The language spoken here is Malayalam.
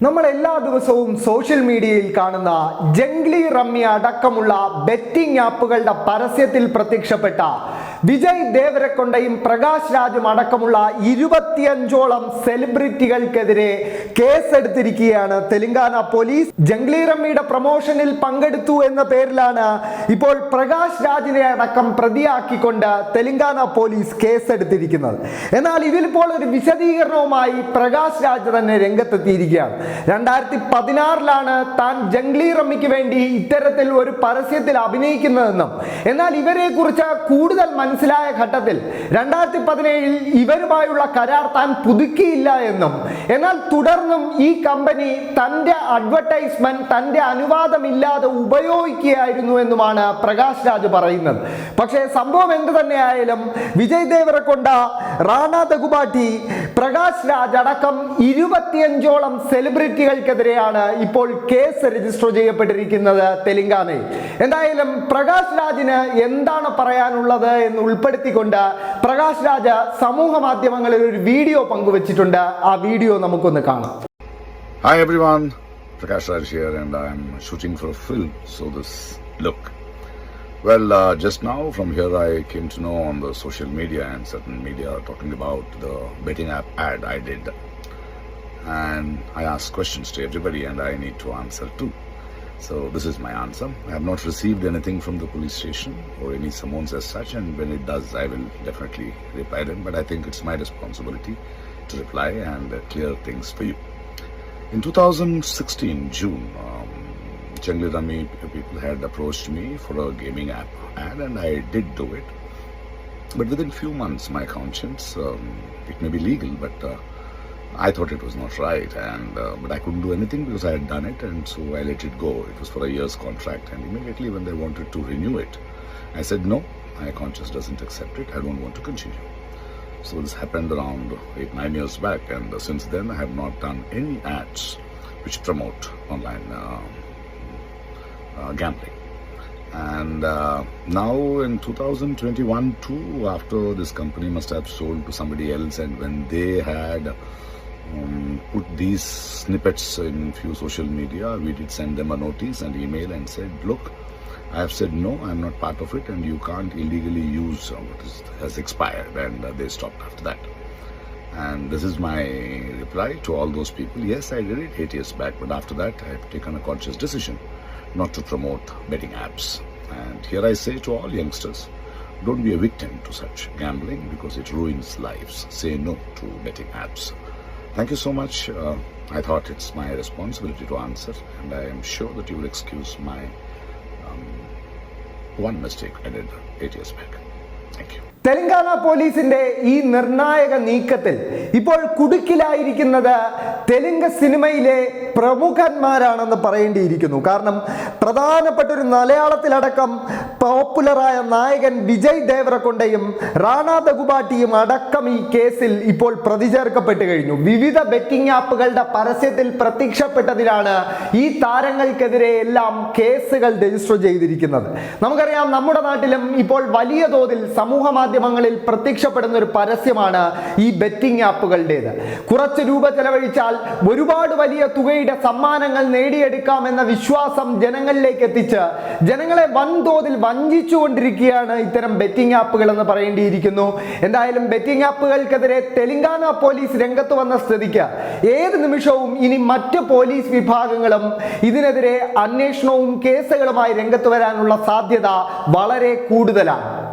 നമ്മൾ എല്ലാ ദിവസവും സോഷ്യൽ മീഡിയയിൽ കാണുന്ന ജംഗ്ലി റമ്മി അടക്കമുള്ള ബെറ്റിംഗ് ആപ്പുകളുടെ പരസ്യത്തിൽ പ്രത്യക്ഷപ്പെട്ട വിജയ് ദേവരക്കൊണ്ടയും പ്രകാശ് രാജും അടക്കമുള്ള ഇരുപത്തിയഞ്ചോളം സെലിബ്രിറ്റികൾക്കെതിരെ കേസെടുത്തിരിക്കുകയാണ് തെലങ്കാന പോലീസ്. ജംഗ്ലി റമ്മിയുടെ പ്രൊമോഷനിൽ പങ്കെടുത്തു എന്ന പേരിലാണ് ഇപ്പോൾ പ്രകാശ് രാജിനെ അടക്കം പ്രതിയാക്കിക്കൊണ്ട് തെലങ്കാന പോലീസ് കേസെടുത്തിരിക്കുന്നത്. എന്നാൽ ഇതിലിപ്പോൾ ഒരു വിശദീകരണവുമായി പ്രകാശ് രാജ് തന്നെ രംഗത്തെത്തിയിരിക്കുകയാണ്. രണ്ടായിരത്തി പതിനാറിലാണ് താൻ ജംഗ്ലി റമ്മിക്ക് വേണ്ടി ഇത്തരത്തിൽ ഒരു പരസ്യത്തിൽ അഭിനയിക്കുന്നതെന്നും എന്നാൽ ഇവരെ കുറിച്ച് കൂടുതൽ മനസ്സിലായ ഘട്ടത്തിൽ രണ്ടായിരത്തി പതിനേഴിൽ ഇവരുമായുള്ള കരാർ താൻ പുതുക്കിയില്ല എന്നും എന്നാൽ തുടർന്നും ഈ കമ്പനി തന്റെ അഡ്വർടൈസ്മെന്റ് തന്റെ അനുവാദമില്ലാതെ ഉപയോഗിക്കുകയായിരുന്നു എന്നുമാണ് പ്രകാശ് രാജ് പറയുന്നത്. പക്ഷേ സംഭവം എന്ത് തന്നെയായാലും വിജയ് ദേവരക്കൊണ്ട റാണ ദഗുബാട്ടി പ്രകാശ് രാജ് അടക്കം ഇരുപത്തിയഞ്ചോളം സെലിബ്രിറ്റികൾക്കെതിരെയാണ് ഇപ്പോൾ കേസ് രജിസ്റ്റർ ചെയ്യപ്പെട്ടിരിക്കുന്നത് തെലങ്കാനയിൽ. എന്തായാലും പ്രകാശ് രാജിന് എന്താണ് പറയാനുള്ളത് എന്ന് ഉൾപ്പെടുത്തിക്കൊണ്ട് പ്രകാശ് രാജ സമൂഹ മാധ്യമങ്ങളിൽ ഒരു വീഡിയോ പങ്കുവച്ചിട്ടുണ്ട് ആ വീഡിയോ നമുക്കൊന്ന് കാണാം Hi everyone, Prakash Raj here, and I'm shooting for a film. So this look. Well, uh, just now from here I came to know on the social media and certain media talking about the betting app ad I did, and I asked questions to everybody, and I need to answer too. So this is my answer. I have not received anything from the police station or any summons as such, and when it does, I will definitely reply them. But I think it's my responsibility to reply and uh, clear things for you. In 2016, June, um, Jangli Rami people had approached me for a gaming app ad, and I did do it. But within few months, my conscience, um, it may be legal, but uh, I thought it was not right, and uh, but I couldn't do anything because I had done it, and so I let it go. It was for a year's contract, and immediately when they wanted to renew it, I said no. My conscience doesn't accept it. I don't want to continue. So this happened around eight, nine years back, and uh, since then I have not done any ads which promote online uh, uh, gambling. And uh, now in 2021 too, after this company must have sold to somebody else, and when they had um, put these snippets in few social media, we did send them a notice and email and said, look, I have said no, I'm not part of it, and you can't illegally use what is, has expired, and uh, they stopped after that. And this is my reply to all those people. Yes, I did it eight years back, but after that, I have taken a conscious decision not to promote betting apps. And here I say to all youngsters, don't be a victim to such gambling because it ruins lives. Say no to betting apps. Thank you so much. Uh, I thought it's my responsibility to answer, and I am sure that you will excuse my um, one mistake I did eight years back. Thank you. Telangana പോലീസിന്റെ ഈ നിർണായക നീക്കത്തിൽ ഇപ്പോൾ കുടുക്കിലായിരിക്കുന്നത് തെലുങ്ക് സിനിമയിലെ പ്രമുഖന്മാരാണെന്ന് പറയേണ്ടിയിരിക്കുന്നു കാരണം പ്രധാനപ്പെട്ട ഒരു മലയാളത്തിലടക്കം പോപ്പുലറായ നായകൻ വിജയ് ദേവറക്കൊണ്ടയും റാണ ദഗുബാട്ടിയും അടക്കം ഈ കേസിൽ ഇപ്പോൾ പ്രതി ചേർക്കപ്പെട്ട് കഴിഞ്ഞു. വിവിധ ബെറ്റിംഗ് ആപ്പുകളുടെ പരസ്യത്തിൽ പ്രത്യക്ഷപ്പെട്ടതിലാണ് ഈ താരങ്ങൾക്കെതിരെ എല്ലാം കേസുകൾ രജിസ്റ്റർ ചെയ്തിരിക്കുന്നത്. നമുക്കറിയാം നമ്മുടെ നാട്ടിലും ഇപ്പോൾ വലിയ തോതിൽ സമൂഹ മാധ്യമങ്ങളിൽ പ്രത്യക്ഷപ്പെടുന്ന ഒരു പരസ്യമാണ് ഈ ബെറ്റിംഗ് ആപ്പുകളുടേത്. കുറച്ച് രൂപ ചെലവഴിച്ചാൽ ഒരുപാട് വലിയ തുകയുടെ സമ്മാനങ്ങൾ നേടിയെടുക്കാം എന്ന വിശ്വാസം ജനങ്ങളിലേക്ക് എത്തിച്ച് ജനങ്ങളെ വൻതോതിൽ വഞ്ചിച്ചുകൊണ്ടിരിക്കുകയാണ് ഇത്തരം ബെറ്റിംഗ് ആപ്പുകൾ എന്ന് പറയേണ്ടിയിരിക്കുന്നു. എന്തായാലും ബെറ്റിംഗ് ആപ്പുകൾക്കെതിരെ തെലങ്കാന പോലീസ് രംഗത്ത് വന്ന സ്ഥിതിക്ക് ഏത് നിമിഷവും ഇനി മറ്റ് പോലീസ് വിഭാഗങ്ങളും ഇതിനെതിരെ അന്വേഷണവും കേസുകളുമായി രംഗത്ത് വരാനുള്ള സാധ്യത വളരെ കൂടുതലാണ്.